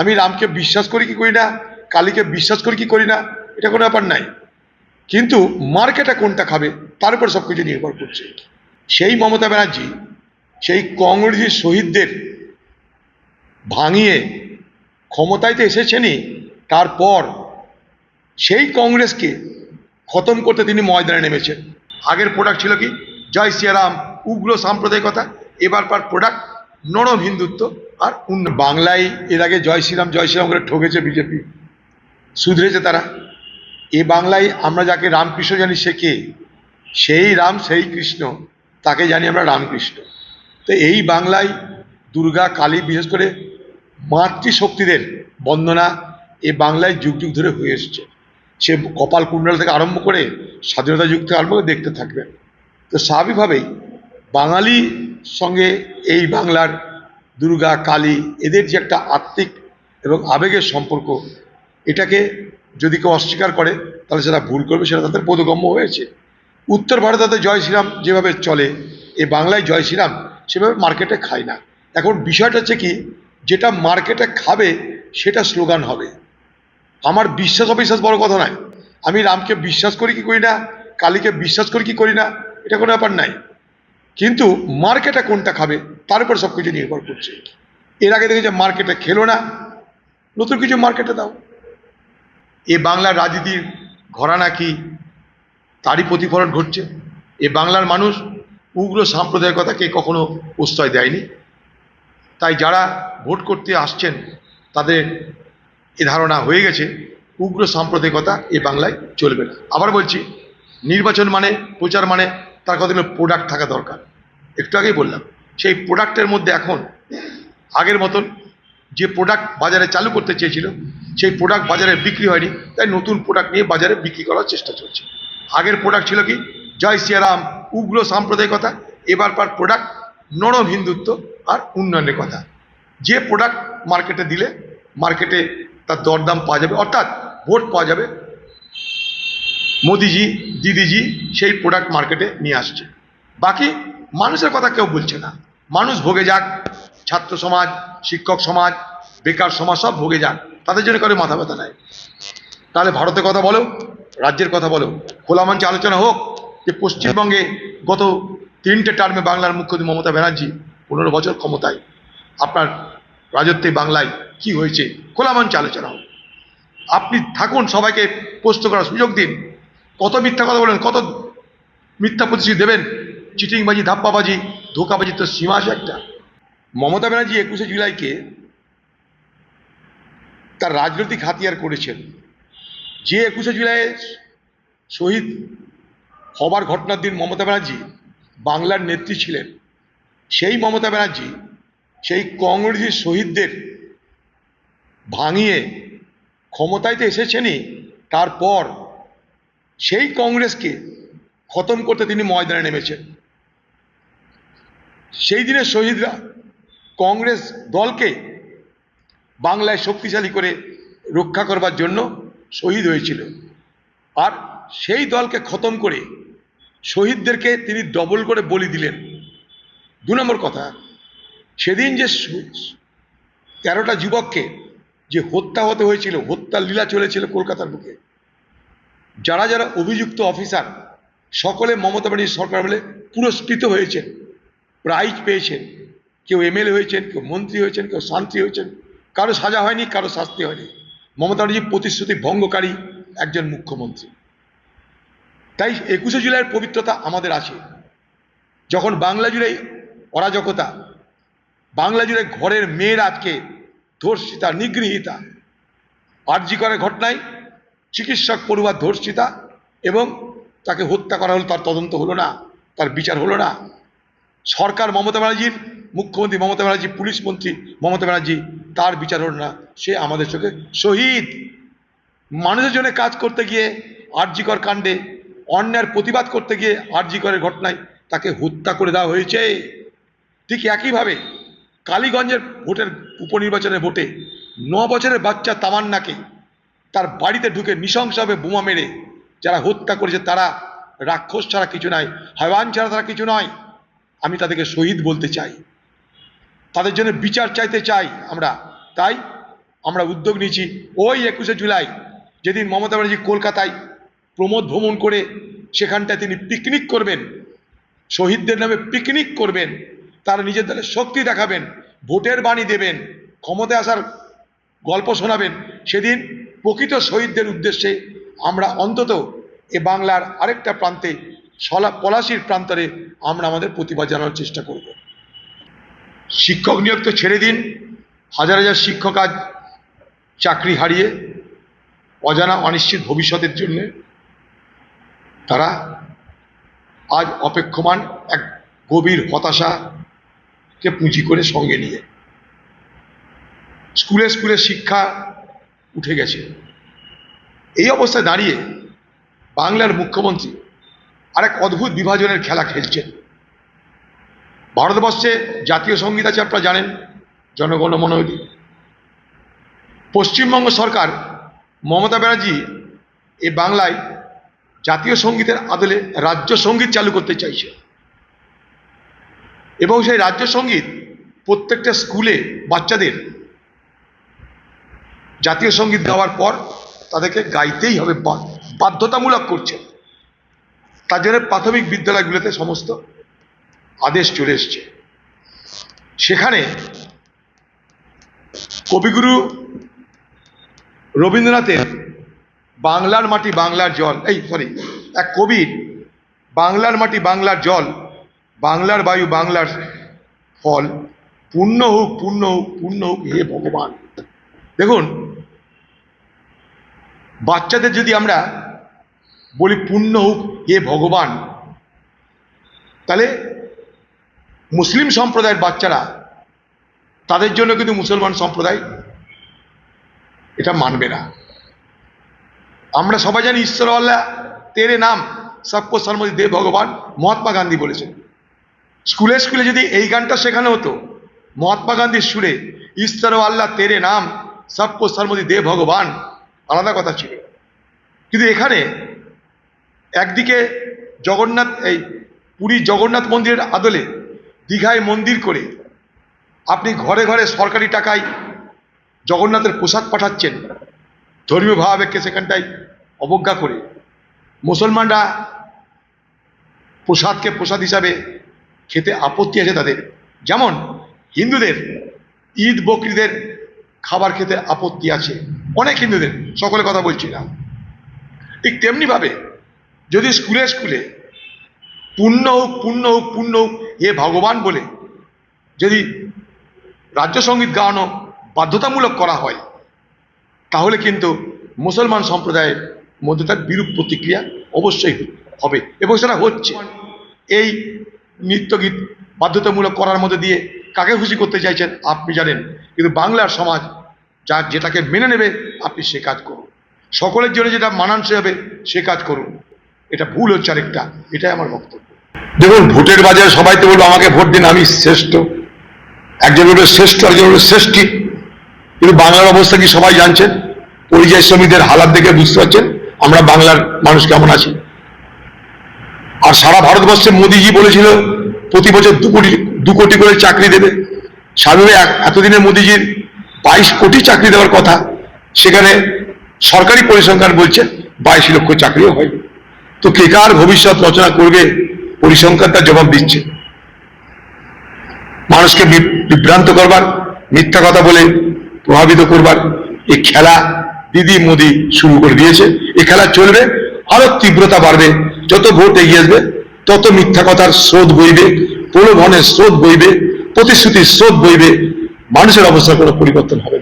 আমি রামকে বিশ্বাস করি কি করি না? কালীকে বিশ্বাস করি কি করি না? এটা কোনো ব্যাপার নাই। কিন্তু মার্কেটে কোনটা খাবে? তার উপর সব কিছু নির্ভর করছে। সেই মমতা ব্যানার্জি, সেই কংগ্রেসের শহীদদের ভাঙিয়ে ক্ষমতায় তো এসেছেনই, তারপর সেই কংগ্রেসকে খতম করতে তিনি ময়দানে নেমেছেন। আগের প্রোডাক্ট ছিল কি? জয় সিয়ারাম উগ্র সাম্প্রদায়িকতা, এবার পার প্রোডাক্ট নরম হিন্দুত্ব আর বাংলায় এর আগে জয় শ্রীরাম জয় শ্রীরাম করে ঠকেছে বিজেপি। শুধরেছে তারা। এ বাংলায় আমরা যাকে রামকৃষ্ণ জানি সে কে? সেই রাম, সেই কৃষ্ণ। তাকে জানি আমরা রামকৃষ্ণ। তো এই বাংলায় দুর্গা, কালী, বিশেষ করে মাতৃশক্তিদের বন্দনা এ বাংলায় যুগ যুগ ধরে হয়ে এসছে। সে কপাল কুণ্ডল থেকে আরম্ভ করে স্বাধীনতা যুগ থেকে আরম্ভ করে দেখতে থাকবে। তো স্বাভাবিকভাবেই বাঙালি সঙ্গে এই বাংলার দুর্গা, কালী, এদের যে একটা আত্মিক এবং আবেগের সম্পর্ক, এটাকে যদি কেউ অস্বীকার করে, তাহলে সেটা ভুল করবে সেটা তাদের বোধগম্য হয়েছে। উত্তর ভারতে জয় শ্রীরাম যেভাবে চলে, এ বাংলায় জয় শ্রীরাম সেভাবে মার্কেটে খায় না। এখন বিষয়টা হচ্ছে কি, যেটা মার্কেটে খাবে, সেটা স্লোগান হবে। আমার বিশ্বাস অবিশ্বাস বড় কথা নয়। আমি রামকে বিশ্বাস করি কি করি না, কালীকে বিশ্বাস করি কি করি না, এটা কোনো ব্যাপার নাই। কিন্তু মার্কেটে কোনটা খাবে, তার উপর সব কিছু নির্ভর করছে। এর আগে দেখেছে মার্কেটে খেলো না, নতুন কিছু মার্কেটে দাও। এ বাংলার রাজনীতির ঘরানা কি? তারই প্রতিফলন ঘটছে। এ বাংলার মানুষ উগ্র সাম্প্রদায়িকতাকে কখনো প্রশ্রয় দেয়নি। তাই যারা ভোট করতে আসছেন, তাদের এ ধারণা হয়ে গেছে, উগ্র সাম্প্রদায়িকতা এ বাংলায় চলবে না। আবার বলছি, নির্বাচন মানে প্রচার মানে তার কতগুলো প্রোডাক্ট থাকা দরকার। একটু আগেই বললাম, সেই প্রোডাক্টের মধ্যে এখন আগের মতন যে প্রোডাক্ট বাজারে চালু করতে চেয়েছিল, সেই প্রোডাক্ট বাজারে বিক্রি হয়নি, তাই নতুন প্রোডাক্ট নিয়ে বাজারে বিক্রি করার চেষ্টা চলছে। আগের প্রোডাক্ট ছিল কি? জয় সিয়ারাম, উগ্র সাম্প্রদায়িকতা এবার পার প্রোডাক্ট নরম হিন্দুত্ব আর উন্নয়নের কথা। যে প্রোডাক্ট মার্কেটে দিলে মার্কেটে তার দরদাম পাওয়া যাবে, অর্থাৎ ভোট পাওয়া যাবে। মোদিজি, দিদিজি সেই প্রোডাক্ট মার্কেটে নিয়ে আসছে। বাকি মানুষের কথা কেউ বলছে না। মানুষ ভোগে যাক, ছাত্র সমাজ, শিক্ষক সমাজ, বেকার সমাজ সব ভোগে যাক, তাদের জন্য করে মাথা ব্যথা নেয় তাহলে ভারতের কথা বলো, রাজ্যের কথা বলো, খোলা মঞ্চে আলোচনা হোক যে পশ্চিমবঙ্গে গত তিনটে টার্মে বাংলার মুখ্যমন্ত্রী মমতা ব্যানার্জি পনেরো বছর ক্ষমতায়। আপনার রাজত্বে বাংলায় কি হয়েছে? খোলা মঞ্চে আলোচনা হোক। আপনি থাকুন, সবাইকে প্রশ্ন করার সুযোগ দিন। কত মিথ্যা কথা বলেন, কত মিথ্যা প্রতিশ্রুতি দেবেন চিটিংবাজি, ধাপ্পাবাজি, ধোকাবাজি তো সীমা আছে একটা। মমতা ব্যানার্জি একুশে জুলাইকে তার রাজনৈতিক হাতিয়ার করেছেন। যে একুশে জুলাই শহীদ হবার ঘটনার দিন মমতা ব্যানার্জি বাংলার নেত্রী ছিলেন। সেই মমতা ব্যানার্জি, সেই কংগ্রেসের শহীদদের ভাঙিয়ে ক্ষমতায় তো এসেছেনই, তারপর সেই কংগ্রেসকে খতম করতে তিনি ময়দানে নেমেছেন। সেই দিনের শহীদরা কংগ্রেস দলকে বাংলায় শক্তিশালী করে রক্ষা করবার জন্য শহীদ হয়েছিল। আর সেই দলকে খতম করে শহীদদেরকে তিনি ডবল করে বলি দিলেন। দু নম্বর কথা, সেদিন যে তেরোটা যুবককে যে হত্যা হতে হয়েছিল, হত্যার লীলা চলেছিল কলকাতার বুকে, যারা যারা অভিযুক্ত অফিসার, সকলে মমতা ব্যানার্জি সরকার বলে পুরস্কৃত হয়েছেন। প্রাইজ পেয়েছেন। কেউ এমএলএ হয়েছেন, কেউ মন্ত্রী হয়েছেন, কেউ শান্তি হয়েছেন। কারও সাজা হয়নি, কারও শাস্তি হয়নি। মমতা ব্যানার্জি প্রতিশ্রুতি ভঙ্গকারী একজন মুখ্যমন্ত্রী। তাই একুশে জুলাইয়ের পবিত্রতা আমাদের আছে। যখন বাংলা জুড়ে অরাজকতা, বাংলা জুড়ে ঘরের মেয়ের আজকে ধর্ষিতা, নিগৃহীতা, আর্জি করে ঘটনায় চিকিৎসক পড়ুয়ার ধর্ষিতা এবং তাকে হত্যা করা হলো, তার তদন্ত হলো না, তার বিচার হলো না সরকার মমতা ব্যানার্জির মুখ্যমন্ত্রী মমতা ব্যানার্জি, পুলিশ মন্ত্রী মমতা ব্যানার্জি, তার বিচার না। সে আমাদের চোখে শহীদ। মানুষের জন্য কাজ করতে গিয়ে আরজিকর কাণ্ডে, অন্যায়ের প্রতিবাদ করতে গিয়ে আরজিকরের ঘটনায় তাকে হত্যা করে দেওয়া হয়েছে। ঠিক একইভাবে কালীগঞ্জের ভোটের উপনির্বাচনের ভোটে ন বছরের বাচ্চা তামান্নাকে তার বাড়িতে ঢুকে নৃশংসভাবে বোমা মেরে যারা হত্যা করেছে তারা রাক্ষস ছাড়া কিছু নয় হাইওয়ান ছাড়া তারা কিছু নয়। আমি তাদেরকে শহীদ বলতে চাই। তাদের জন্য বিচার চাইতে চাই আমরা। তাই আমরা উদ্যোগ নিয়েছি ওই একুশে জুলাই, যেদিন মমতা ব্যানার্জি কলকাতায় প্রমোদ ভ্রমণ করে সেখানটায় তিনি পিকনিক করবেন, শহীদদের নামে পিকনিক করবেন, তারা নিজের দলের শক্তি দেখাবেন, ভোটের বাণী দেবেন, ক্ষমতায় আসার গল্প শোনাবেন। সেদিন প্রকৃত শহীদদের উদ্দেশ্যে আমরা অন্তত এ বাংলার আরেকটা প্রান্তে সলা পলাশির প্রান্তরে আমরা আমাদের প্রতিবাদ জানানোর চেষ্টা করব। শিক্ষক নিয়োগ তো ছেড়ে দিন, হাজার হাজার শিক্ষক আজ চাকরি হারিয়ে অজানা অনিশ্চিত ভবিষ্যতের জন্য তারা আজ অপেক্ষমান এক গভীর হতাশাকে পুঁজি করে সঙ্গে নিয়ে। স্কুলে স্কুলে শিক্ষা উঠে গেছে। এই অবস্থায় দাঁড়িয়ে বাংলার মুখ্যমন্ত্রী আরেক অদ্ভুত বিভাজনের খেলা খেলছেন। ভারতবর্ষে জাতীয় সংগীত আছে, আপনারা জানেন, জনগণ মনোহরি পশ্চিমবঙ্গ সরকার, মমতা ব্যানার্জি এ বাংলায় জাতীয় সঙ্গীতের আদলে রাজ্য সংগীত চালু করতে চাইছে। এবং সেই রাজ্য সংগীত প্রত্যেকটা স্কুলে বাচ্চাদের জাতীয় সংগীত গাওয়ার পর তাদেরকে গাইতেই হবে বাধ্যতামূলক করছে। তার জন্য প্রাথমিক বিদ্যালয়গুলোতে সমস্ত আদেশ চলে এসছে। সেখানে কবিগুরু রবীন্দ্রনাথের বাংলার মাটি বাংলার জল, এই সরি এক কবির বাংলার মাটি বাংলার জল, বাংলার বায়ু বাংলার ফল, পূর্ণ হোক পূর্ণ হোক পূর্ণ হোক, হে ভগবান। দেখুন, বাচ্চাদের যদি আমরা বলি পূর্ণ হোক হে ভগবান। তাহলে মুসলিম সম্প্রদায়ের বাচ্চারা, তাদের জন্য কিন্তু মুসলমান সম্প্রদায় এটা মানবে না। আমরা সবাই জানি ঈশ্বর আল্লাহ, তেরে নাম সবকো সর্মদি দে ভগবান, মহাত্মা গান্ধী বলেছেন। স্কুলে স্কুলে যদি এই গানটা শেখানো হতো, মহাত্মা গান্ধীর সুরে, ঈশ্বর আল্লাহ, তেরে নাম সবকো সর্মদি দে ভগবান, আলাদা কথা ছিল। কিন্তু এখানে একদিকে জগন্নাথ, এই পুরী জগন্নাথ মন্দিরের আদলে দীঘায় মন্দির করে আপনি ঘরে ঘরে সরকারি টাকায় জগন্নাথের পোশাক পাঠাচ্ছেন, ধর্মীয় ভাবাবেগকে সেখানটায় অবজ্ঞা করে। মুসলমানরা প্রসাদকে প্রসাদ হিসাবে খেতে আপত্তি আছে তাদের। যেমন হিন্দুদের, ঈদ বকরিদের খাবার খেতে আপত্তি আছে। অনেক হিন্দুদের সকলে কথা বলছি না। ঠিক তেমনিভাবে যদি স্কুলে স্কুলে পূর্ণ হোক পূর্ণ হোক পূর্ণ হোক, এ ভগবান বলে যদি রাজ্য সংগীত গাওয়ানো বাধ্যতামূলক করা হয়, তাহলে কিন্তু মুসলমান সম্প্রদায়ের মধ্যে তার বিরূপ প্রতিক্রিয়া অবশ্যই হবে এবং সেটা হচ্ছে। এই নৃত্যগীত বাধ্যতামূলক করার মধ্যে দিয়ে কাকে খুশি করতে চাইছেন আপনি জানেন, কিন্তু বাংলার সমাজ যা যেটাকে মেনে নেবে, আপনি সে কাজ করুন। সকলের জন্য যেটা মানানসই হবে, সে কাজ করুন। এটা ভুল হচ্ছে আরেকটা, এটাই আমার বক্তব্য। দেখুন, ভোটের বাজারে সবাই তো বলব, আমাকে ভোট দিন, আমি শ্রেষ্ঠ। একজন হলো শ্রেষ্ঠ একজন হলো শ্রেষ্ঠী। কিন্তু বাংলার অবস্থা কি সবাই জানছেন পরিযায়ী শ্রমিকদের হালাত দেখে বুঝতে পারছেন? আমরা বাংলার মানুষ কেমন আছি? আর সারা ভারতবর্ষে মোদিজি বলেছিল, প্রতি বছর দু কোটি দু কোটি করে চাকরি দেবে। স্বাভাবিক এতদিনে মোদিজির বাইশ কোটি চাকরি দেওয়ার কথা, সেখানে সরকারি পরিসংখ্যান বলছে, বাইশ লক্ষ চাকরিও হয় তো কে কার ভবিষ্যৎ রচনা করবে? পরিসংখ্যান তার জবাব দিচ্ছে। মানুষকে বিভ্রান্ত করবার, মিথ্যা কথা বলে প্রভাবিত করবার এই খেলা দিদি মোদি শুরু করে দিয়েছে। এ খেলা চলবে আরও তীব্রতা বাড়বে। যত ভোট এগিয়ে আসবে, তত মিথ্যা কথার স্রোত বইবে, প্রলোভনের স্রোত বইবে, প্রতিশ্রুতির স্রোত বইবে, মানুষের অবস্থার কোনো পরিবর্তন হবে